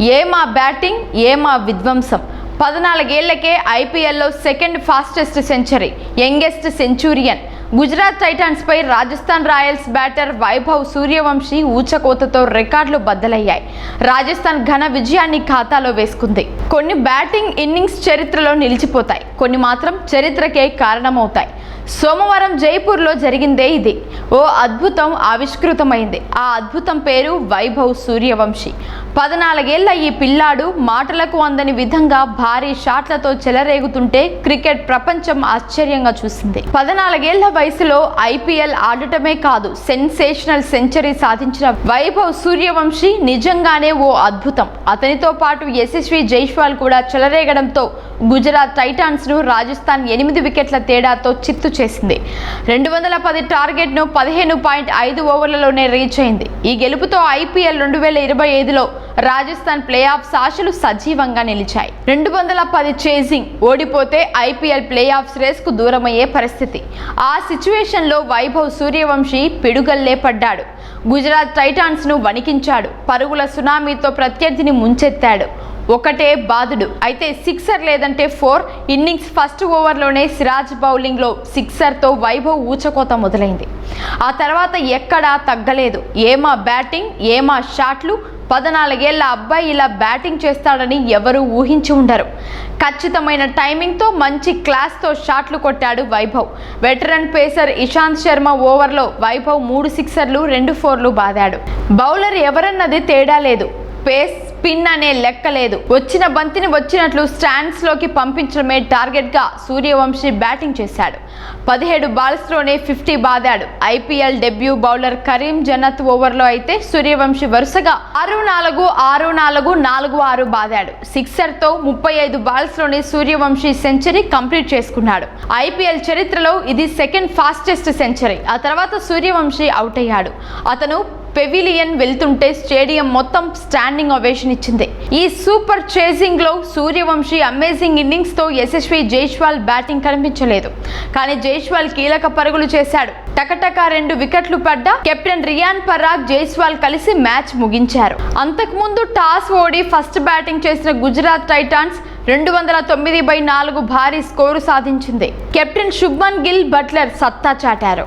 ఏమా బ్యాటింగ్ ఏమా విధ్వంసం. పద్నాలుగేళ్ళకే ఐపీఎల్లో second fastest century youngest centurion. Gujarat Titans పై రాజస్థాన్ రాయల్స్ బ్యాటర్ వైభవ్ సూర్యవంశీ ఊచకోతతో రికార్డులు బద్దలయ్యాయి. రాజస్థాన్ ఘన విజయాన్ని ఖాతాలో వేసుకుంది. కొన్ని బ్యాటింగ్ ఇన్నింగ్స్ చరిత్రలో నిలిచిపోతాయి. కొన్ని మాత్రం చరిత్రకే కారణమవుతాయి. సోమవారం జైపూర్లో జరిగిందే ఇది. ఓ అద్భుతం ఆవిష్కృతమైంది. ఆ అద్భుతం పేరు వైభవ్ సూర్యవంశీ. పద్నాలుగేళ్ళ ఈ పిల్లాడు మాటలకు అందని విధంగా భారీ షాట్లతో చెలరేగుతుంటే క్రికెట్ ప్రపంచం ఆశ్చర్యంగా చూసింది. పద్నాలుగేళ్ళ వయసులో ఐపీఎల్ ఆడటమే కాదు సెన్సేషనల్ సెంచరీ సాధించిన వైభవ్ సూర్యవంశీ నిజంగానే ఓ అద్భుతం. అతనితో పాటు యశస్వి జైష్వాల్ కూడా చెలరేగడంతో గుజరాత్ టైటాన్స్ను రాజస్థాన్ ఎనిమిది వికెట్ల తేడాతో చిత్తు చేసింది. రెండు వందల పది టార్గెట్ను పదిహేను పాయింట్ ఐదు ఓవర్లలోనే రీచ్ అయింది. ఈ గెలుపుతో ఐపీఎల్ రెండు వేల ఇరవై ఐదులో రాజస్థాన్ ప్లే ఆఫ్స్ ఆశలు సజీవంగా నిలిచాయి. రెండు వందల పది చేజింగ్ ఓడిపోతే ఐపీఎల్ ప్లే ఆఫ్స్ రేస్కు దూరమయ్యే పరిస్థితి. ఆ సిచ్యువేషన్లో వైభవ్ సూర్యవంశీ పిడుగల్లే పడ్డాడు. గుజరాత్ టైటాన్స్ను వణికించాడు. పరుగుల సునామీతో ప్రత్యర్థిని ముంచెత్తాడు. ఒకటే బాదుడు. అయితే సిక్సర్ లేదంటే ఫోర్ ఇన్నింగ్స్ ఫస్ట్ ఓవర్లోనే సిరాజ్ బౌలింగ్లో సిక్సర్తో వైభవ్ ఊచకోత మొదలైంది. ఆ తర్వాత ఎక్కడా తగ్గలేదు. ఏమా బ్యాటింగ్ ఏమా షాట్లు పద్నాలుగేళ్ళ అబ్బాయి ఇలా బ్యాటింగ్ చేస్తాడని ఎవరూ ఊహించి ఉండరు. ఖచ్చితమైన టైమింగ్తో మంచి క్లాస్తో షాట్లు కొట్టాడు వైభవ్. వెటరన్ పేసర్ ఇషాంత్ శర్మ ఓవర్లో వైభవ్ మూడు సిక్సర్లు రెండు ఫోర్లు బాదాడు. బౌలర్ ఎవరన్నది తేడా లేదు. పేస్ స్పిన్ అనే లెక్క లేదు. వచ్చిన బంతిని వచ్చినట్లు స్టాండ్స్లోకి పంపించడమే టార్గెట్గా సూర్యవంశీ బ్యాటింగ్ చేశాడు. పదిహేడు బాల్స్లోనే fifty బాదాడు. IPL debut bowler Karim Janat ఓవర్లో అయితే సూర్యవంశీ వరుసగా ఆరు నాలుగు ఆరు నాలుగు నాలుగు ఆరు బాదాడు. సిక్సర్తో ముప్పై ఐదు బాల్స్లోనే సూర్యవంశీ సెంచరీ కంప్లీట్ చేసుకున్నాడు. ఐపీఎల్ చరిత్రలో ఇది సెకండ్ ఫాస్టెస్ట్ సెంచరీ. ఆ తర్వాత సూర్యవంశీ అవుట్ అయ్యాడు. అతను పెవిలియన్ వెళ్తుంటే స్టేడియం మొత్తం స్టాండింగ్ ఒవేషన్ ఇచ్చింది. ఈ సూపర్ చేసింగ్లో సూర్యవంశీ అమేజింగ్ ఇన్నింగ్స్తో యశస్వి జైస్వాల్ బ్యాటింగ్ కనిపించలేదు. కానీ జైస్వాల్ కీలక పరుగులు చేశాడు. టకటక రెండు వికెట్లు పడ్డ కెప్టెన్ రియాన్ పరాగ్ జైస్వాల్ కలిసి మ్యాచ్ ముగించారు. అంతకుముందు టాస్ ఓడి ఫస్ట్ బ్యాటింగ్ చేసిన గుజరాత్ టైటాన్స్ రెండు వందల తొమ్మిది బై నాలుగు భారీ స్కోరు సాధించింది. కెప్టెన్ శుభ్మన్ గిల్ బట్లర్ సత్తా చాటారు.